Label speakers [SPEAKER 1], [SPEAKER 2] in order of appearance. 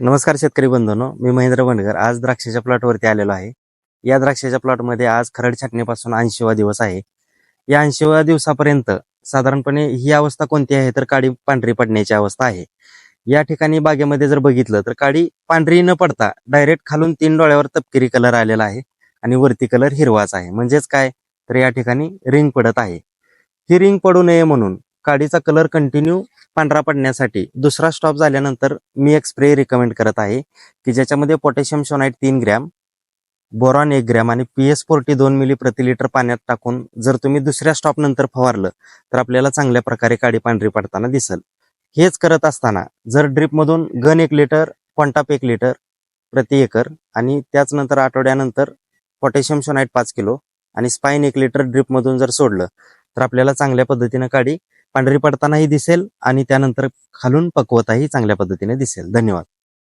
[SPEAKER 1] नमस्कार शेतकरी बंधूंनो मी महेंद्र बंडगर आज द्राक्षाच्या प्लॉटवरती आलेलो आहे. या द्राक्षाच्या प्लॉटमध्ये आज खरड छाटणीपासून ऐंशीवा दिवस आहे. या ऐंशीव्या दिवसापर्यंत साधारणपणे ही अवस्था कोणती आहे? तर काडी पांढरी पडण्याची अवस्था आहे. या ठिकाणी बागेमध्ये जर बघितलं तर काडी पांढरी न पडता डायरेक्ट खालून तीन डोळ्यावर तपकिरी कलर आलेला आहे आणि वरती कलर हिरवाच आहे. म्हणजेच काय? तर या ठिकाणी रिंग पडत आहे. ही रिंग पडू नये म्हणून काडीचा कलर कंटिन्यू पांढरा पडण्यासाठी. दुसरा स्टॉप झाल्यानंतर मी एक स्प्रे रिकमेंड करत आहे की ज्याच्यामध्ये पोटॅशियम शोनाईट तीन ग्रॅम बोरॉन एक ग्रॅम आणि पी एस फोर्टी दोन मिली प्रति लिटर पाण्यात टाकून जर तुम्ही दुसऱ्या स्टॉप नंतर फवारलं तर आपल्याला चांगल्या प्रकारे काडी पांढरी पडताना दिसल. हेच करत असताना जर ड्रिपमधून गन एक लिटर क्वांटाप एक लिटर प्रति एकर आणि त्याच नंतर आठवड्यानंतर पोटॅशियम शोनाईट पाच किलो आणि स्पाईन एक लिटर ड्रिपमधून जर सोडलं तर आपल्याला चांगल्या पद्धतीनं काडी पांढरी पडतानाही दिसेल आणि त्यानंतर खालून पकवताही चांगल्या पद्धतीने दिसेल. धन्यवाद.